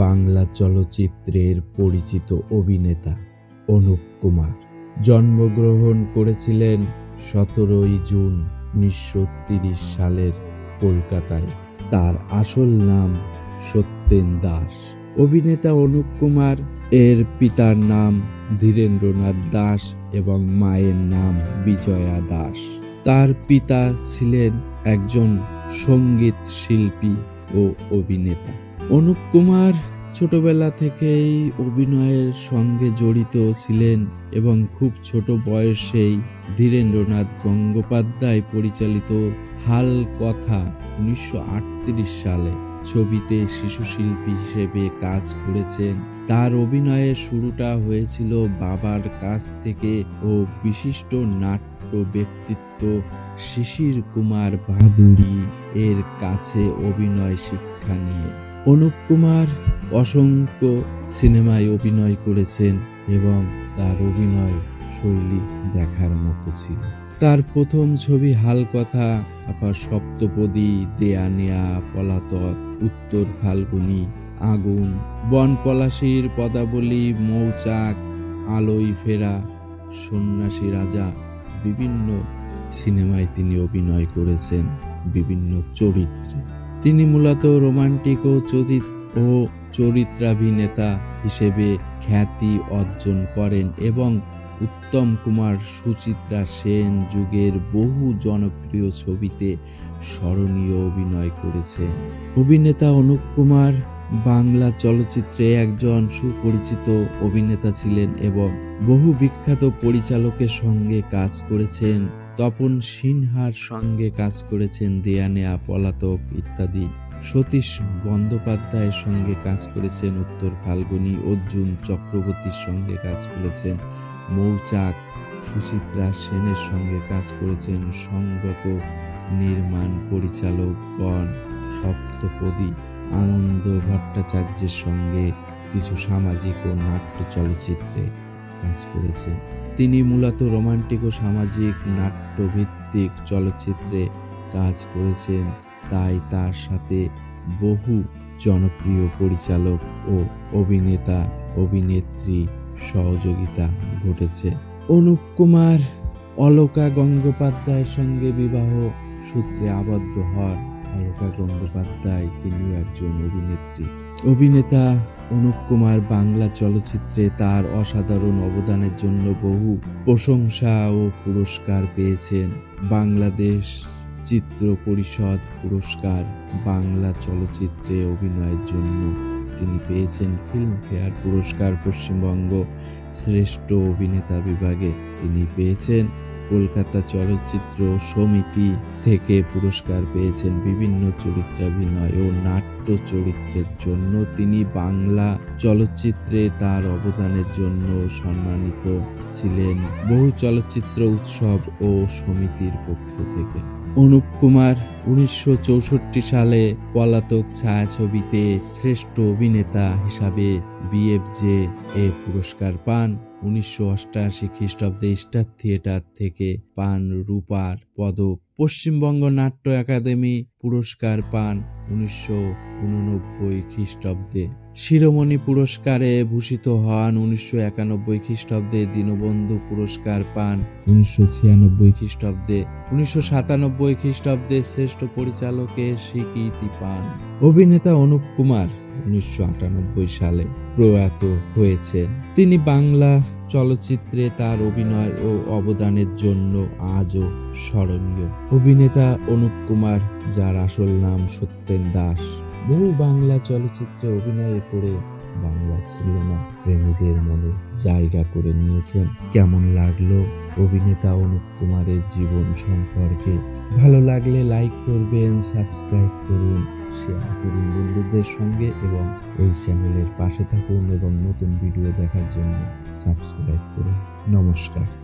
বাংলা চলচ্চিত্রের পরিচিত অভিনেতা অনুপ কুমার। জন্মগ্রহণ করেছিলেন সতেরোই জুন উনিশশো সালের কলকাতায়। তার আসল নাম সত্যেন দাস। অভিনেতা অনুপ কুমার, এর পিতার নাম ধীরেন্দ্রনাথ দাস এবং মায়ের নাম বিজয়া দাস। তার পিতা ছিলেন একজন সংগীত শিল্পী ও অভিনেতা। অনুপ কুমার ছোটবেলা থেকেই অভিনয়ের সঙ্গে জড়িত ছিলেন এবং খুব ছোট বয়সেই ধীরেন্দ্রনাথ গঙ্গোপাধ্যায় পরিচালিত হাল কথা উনিশশো আটত্রিশ সালে ছবিতে শিশু শিল্পী হিসেবে কাজ করেছেন। তার অভিনয়ের শুরুটা হয়েছিল বাবার কাছ থেকে ও বিশিষ্ট নাট্য ব্যক্তিত্ব শিশির কুমার বাহাদুরি এর কাছে অভিনয় শিক্ষা নিয়ে। অনুপ কুমার অসংখ্য সিনেমায় অভিনয় করেছেন এবং তার অভিনয় শৈলী দেখার মতো ছিল। তার প্রথম ছবি হাল কথা আবার সপ্তপদী দেয়া নেয়া পলাতক, উত্তর ফাল্গুনি, আগুন বন পলাশির পদাবলী, মৌচাক আলোই ফেরা, সন্ন্যাসী রাজা, বিভিন্ন সিনেমায় তিনি অভিনয় করেছেন বিভিন্ন চরিত্রে। তিনি মূলত রোমান্টিক ও চরিত্র ও চরিত্রাভিনেতা হিসেবে খ্যাতি অর্জন করেন এবং উত্তম কুমার সুচিত্রা সেন যুগের বহু জনপ্রিয় ছবিতে স্মরণীয় অভিনয় করেছেন। অভিনেতা অনুপ কুমার বাংলা চলচ্চিত্রে একজন সুপরিচিত অভিনেতা ছিলেন এবং বহু বিখ্যাত পরিচালকের সঙ্গে কাজ করেছেন, তপন সিনহার সঙ্গে কাজ করেছেন, দেয়ানেয়া পলাতক ইত্যাদি। সতীশ বন্দ্যোপাধ্যায়ের সঙ্গে কাজ করেছেন, উত্তর ফাল্গুনী অর্জুন চক্রবর্তীর সঙ্গে কাজ করেছেন, মৌচাক সুচিত্রা সেনের সঙ্গে কাজ করেছেন, সঙ্গত নির্মাণ পরিচালকগণ সপ্তপদী আনন্দ ভট্টাচার্যের সঙ্গে কিছু সামাজিক ও নাট্য চলচ্চিত্রে কাজ করেছেন। তিনি মূলত রোমান্টিক ও সামাজিক নাট্যভিত্তিক চলচ্চিত্রে কাজ করেছেন। তাই তার সাথে বহু জনপ্রিয় পরিচালক ও অভিনেতা, অভিনেত্রী সহযোগিতা ঘটেছে। অনুপ কুমার, অলকা গঙ্গোপাধ্যায়ের সঙ্গে বিবাহ সূত্রে আবদ্ধ হন অলকা গঙ্গোপাধ্যায়। তিনিও একজন অভিনেত্রী। অভিনেতা অনুপ কুমার বাংলা চলচ্চিত্রে তার অসাধারণ অবদানের জন্য বহু প্রশংসা ও পুরস্কার পেয়েছেন বাংলাদেশ চিত্র পরিষদ পুরস্কার বাংলা চলচ্চিত্রে অভিনয়ের জন্য। তিনি পেয়েছেন ফিল্মফেয়ার পুরস্কার পশ্চিমবঙ্গ শ্রেষ্ঠ অভিনেতা বিভাগে। তিনি পেয়েছেন কলকাতা চলচ্চিত্র সমিতি থেকে পুরস্কার, পেয়েছেন বিভিন্ন চরিত্রাভিনয় ও নাট্য চরিত্রের জন্য। তিনি বাংলা চলচ্চিত্রে তার অবদানের জন্য সম্মানিত ছিলেন। বহু চলচ্চিত্র উৎসব ও সমিতির পক্ষ থেকে। অনুপ কুমার উনিশশো চৌষট্টি সালে পলাতক ছায়াছবিতে শ্রেষ্ঠ অভিনেতা হিসাবে বিএফজে এ পুরস্কার পান। উনিশশো অষ্টাশি খ্রিস্টাব্দে স্টার থিয়েটার থেকে পান রূপার পদক। পশ্চিমবঙ্গ নাট্য একাডেমি পুরস্কার পান উনিশশো উননব্বই খ্রিস্টাব্দে। শিরোমণি পুরস্কারে ভূষিত হন উনিশশো একানব্বই খ্রিস্টাব্দে দীনবন্ধু পুরস্কার পান উনিশশো ছিয়ানব্বই খ্রিস্টাব্দে। উনিশশো সাতানব্বই খ্রিস্টাব্দে শ্রেষ্ঠ পরিচালকের স্বীকৃতি পান। অভিনেতা অনুপ কুমার উনিশশো আটানব্বই সালে। প্রয়াত হয়েছেন। তিনি বাংলা চলচ্চিত্রে তার অভিনয় ও অবদানের জন্য আজও স্মরণীয়। অভিনেতা অনুপ কুমার, যার আসল নাম সত্যেন দাস, বহু বাংলা চলচ্চিত্রে অভিনয় করে বাংলা সিনেমা প্রেমীদের মনে জায়গা করে নিয়েছেন। কেমন লাগল অভিনেতা অনুপ কুমারের জীবন সম্পর্কে? ভালো লাগলে লাইক করবেন, সাবস্ক্রাইব করুন। শেয়ার করুন বন্ধুদের সঙ্গে এবং এই চ্যানেলের পাশে থাকুন এবং নতুন ভিডিও দেখার জন্য সাবস্ক্রাইব করুন। নমস্কার।